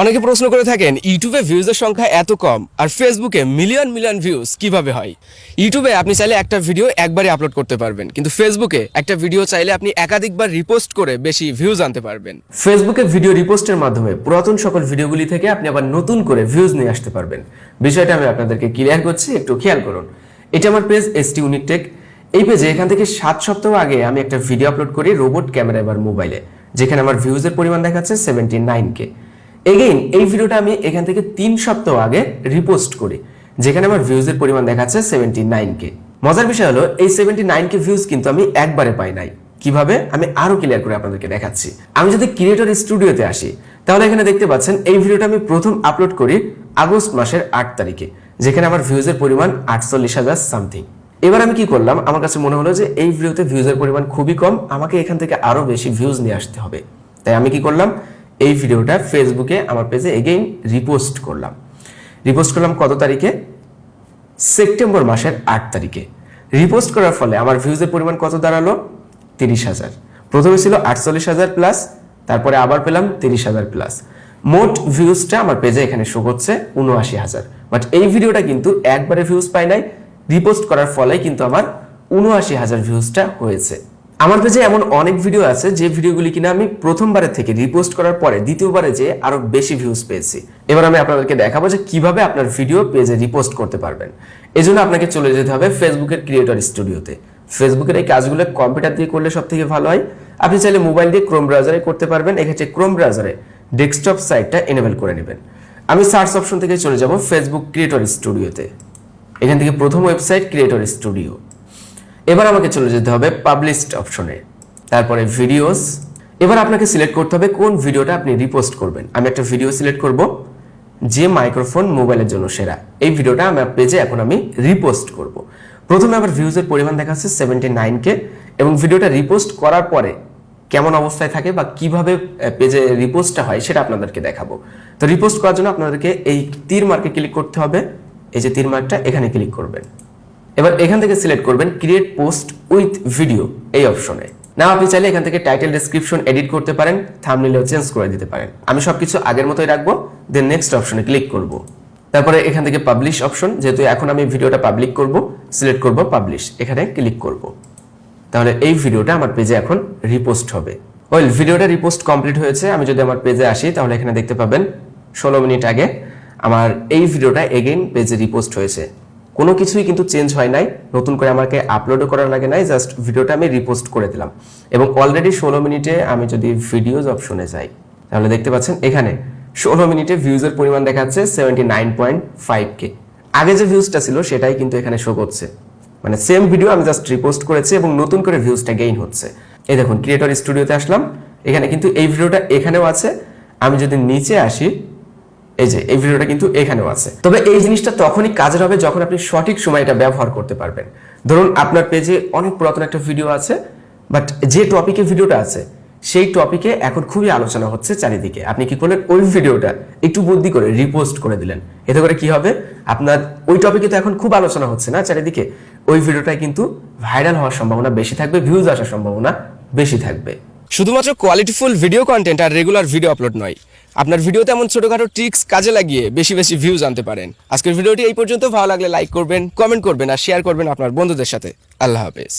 অনেকে প্রশ্ন করে থাকেন, ইউটিউবে ভিউজের সংখ্যা এত কম আর ফেসবুকে মিলিয়ন মিলিয়ন ভিউজ কীভাবে হয়? ইউটিউবে আপনি চাইলে একটা ভিডিও একবারে আপলোড করতে পারবেন, কিন্তু ফেসবুকে একটা ভিডিও চাইলে আপনি একাধিকবার রিপোস্ট করে বেশি ভিউজ আনতে পারবেন। ফেসবুকে ভিডিও রিপোস্টের মাধ্যমে পুরাতন সকল ভিডিওগুলি থেকে আপনি আবার নতুন করে ভিউজ নিয়ে আসতে পারবেন। বিষয়টা আমি আপনাদেরকে ক্লিয়ার করছি, একটু খেয়াল করুন। এটা আমার পেজ এস টি ইউনিটেক এই পেজে এখান থেকে সাত সপ্তাহ আগে আমি একটা ভিডিও আপলোড করি রোবট ক্যামেরা এবার মোবাইলে যেখানে আমার ভিউজের পরিমাণ দেখাচ্ছে সেভেন্টি নাইন কে এগেইন এই ভিডিওটা আমি এখান থেকে তিন সপ্তাহ আগে রিপোস্ট করি, যেখানে আমার ভিউজের পরিমাণ দেখাচ্ছে সেভেন্টি নাইন কে মজার বিষয় হলো, এই সেভেন্টি নাইন কে ভিউজ কিন্তু আমি একবারে পাই নাই। কীভাবে? আমি আরও ক্লিয়ার করে আপনাদেরকে দেখাচ্ছি। আমি যদি ক্রিয়েটর স্টুডিওতে আসি, তাহলে এখানে দেখতে পাচ্ছেন এই ভিডিওটা আমি প্রথম আপলোড করি আগস্ট মাসের আট তারিখে, যেখানে আমার ভিউজের পরিমাণ আটচল্লিশ হাজার সামথিং এবার আমি কি করলাম? আমার কাছে মনে হলো যে এই ভিডিওতে ভিউজের পরিমাণ খুবই কম, আমাকে এখান থেকে আরও বেশি ভিউজ নিয়ে আসতে হবে। তাই আমি কি করলাম? এই ভিডিওটা ফেসবুকে আমার পেজে এগেইন রিপোস্ট করলাম। রিপোস্ট করলাম কত তারিখে? সেপ্টেম্বর মাসের আট তারিখে। রিপোস্ট করার ফলে আমার ভিউজের পরিমাণ কত দাঁড়াল? তিরিশ হাজার। প্রথমে ছিল আটচল্লিশ হাজার প্লাস তারপরে আবার পেলাম তিরিশ হাজার প্লাস মোট ভিউজটা আমার পেজে এখানে শো করছে উনআশি হাজার। বাট এই ভিডিওটা কিন্তু একবারে ভিউজ পাই নাই। রিপোস্ট করার ফলে কিন্তু আমার উনআশি হাজার ভিউজটা হয়েছে। আমার পেজে এমন অনেক ভিডিও আছে, যে ভিডিওগুলি কিনা আমি প্রথমবারের থেকে রিপোস্ট করার পরে দ্বিতীয়বারে যে আরও বেশি ভিউজ পেয়েছি। এবার আমি আপনাদেরকে দেখাবো যে কীভাবে আপনার ভিডিও পেজে রিপোস্ট করতে পারবেন। এজন্য আপনাকে চলে যেতে হবে ফেসবুকের ক্রিয়েটর স্টুডিওতে ফেসবুকের এই কাজগুলো কম্পিউটার দিয়ে করলে সব থেকে ভালো হয়। আপনি চাইলে মোবাইল দিয়ে ক্রোম ব্রাউজারে করতে পারবেন। এক্ষেত্রে ক্রোম ব্রাউজারে ডেস্কটপ সাইটটা এনেবল করে নেবেন। আমি সার্চ অপশন থেকে চলে যাব ফেসবুক ক্রিয়েটর স্টুডিওতে এখান থেকে প্রথম ওয়েবসাইট ক্রিয়েটর স্টুডিও এবার আমাকে চলে যেতে হবে পাবলিশড অপশনে তারপরে ভিডিওস এবার আপনাকে সিলেক্ট করতে হবে কোন ভিডিওটা আপনি রিপোস্ট করবেন। আমি একটা ভিডিও সিলেক্ট করব, যে মাইক্রোফোন মোবাইলের জন্য সেরা। এই ভিডিওটা আমার পেজে এখন আমি রিপোস্ট করব। প্রথমে আমার ভিউজের পরিমাণ দেখাচ্ছে সেভেন্টি নাইনকে এবং ভিডিওটা রিপোস্ট করার পরে কেমন অবস্থায় থাকে বা কীভাবে পেজে রিপোস্টটা হয় সেটা আপনাদেরকে দেখাবো। তো রিপোস্ট করার জন্য আপনাদেরকে এই তীর মার্কে ক্লিক করতে হবে। এই যে তীর মার্কটা এখানে ক্লিক করবেন। এবার এখান থেকে সিলেক্ট করবেন ক্রিয়েট পোস্ট উইথ ভিডিও এই অপশনে। না আপনি চাইলে এখান থেকে টাইটেল ডেসক্রিপশন এডিট করতে পারেন থামনেলেও চেঞ্জ করে দিতে পারেন। আমি সবকিছু আগের মতোই রাখব দেন নেক্সট অপশনে ক্লিক করব। তারপরে এখান থেকে পাবলিশ অপশন যেহেতু এখন আমি ভিডিওটা পাবলিক করব সিলেক্ট করব পাবলিশ এখানে ক্লিক করব। তাহলে এই ভিডিওটা আমার পেজে এখন রিপোস্ট হবে। ওয়েল ভিডিওটা রিপোস্ট কমপ্লিট হয়েছে, আমি যদি আমার পেজে আসি, তাহলে এখানে দেখতে পাবেন, ষোলো মিনিট আগে আমার এই ভিডিওটা এগেইন পেজে রিপোস্ট হয়েছে। কোনো কিছুই কিন্তু চেঞ্জ হয় নাই, নতুন করে আমাকে আপলোডও করার লাগে নাই জাস্ট ভিডিওটা আমি রিপোস্ট করে দিলাম। এবং অলরেডি ষোলো মিনিটে আমি যদি ভিডিওজ অপশনে যাই, তাহলে দেখতে পাচ্ছেন এখানে ষোলো মিনিটে ভিউজের পরিমাণ দেখাচ্ছে seventy nine point five K আগে যে ভিউজটা ছিল সেটাই কিন্তু এখানে শো করছে। মানে সেম ভিডিও আমি জাস্ট রিপোস্ট করেছি এবং নতুন করে ভিউজটা গেইন হচ্ছে। এই দেখুন ক্রিয়েটর স্টুডিওতে আসলাম। এখানে কিন্তু এই ভিডিওটা এখানেও আছে। আমি যদি নিচে আসি এই যে, এই ভিডিওটা কিন্তু এখানেও আছে। তবে এই জিনিসটা তখনই কাজের হবে যখন আপনি সঠিক সময় এটা ব্যবহার করতে পারবেন। ধরুন, আপনার পেজে অনেক পুরাতন একটা ভিডিও আছে বাট যে টপিকে ভিডিওটা আছে, সেই টপিকে এখন খুবই আলোচনা হচ্ছে চারিদিকে। আপনি কি করলেন? ওই ভিডিওটা একটু বুদ্ধি করে রিপোস্ট করে দিলেন। এতে করে কি হবে? আপনার ওই টপিকে তো এখন খুব আলোচনা হচ্ছে না চারিদিকে। ওই ভিডিওটাই কিন্তু ভাইরাল হওয়ার সম্ভাবনা বেশি থাকবে ভিউজ আসার সম্ভাবনা বেশি থাকবে। শুধুমাত্র কোয়ালিটিফুল ভিডিও কন্টেন্ট আর রেগুলার ভিডিও আপলোড নয়। আপনার ভিডিওতে এমন ছোটখাটো ট্রিক্স কাজে লাগিয়ে বেশি বেশি ভিউজ আনতে পারেন। আজকের ভিডিওটি এই পর্যন্ত। ভালো লাগলে লাইক করবেন কমেন্ট করবেন আর শেয়ার করবেন আপনার বন্ধুদের সাথে। আল্লাহ হাফেজ।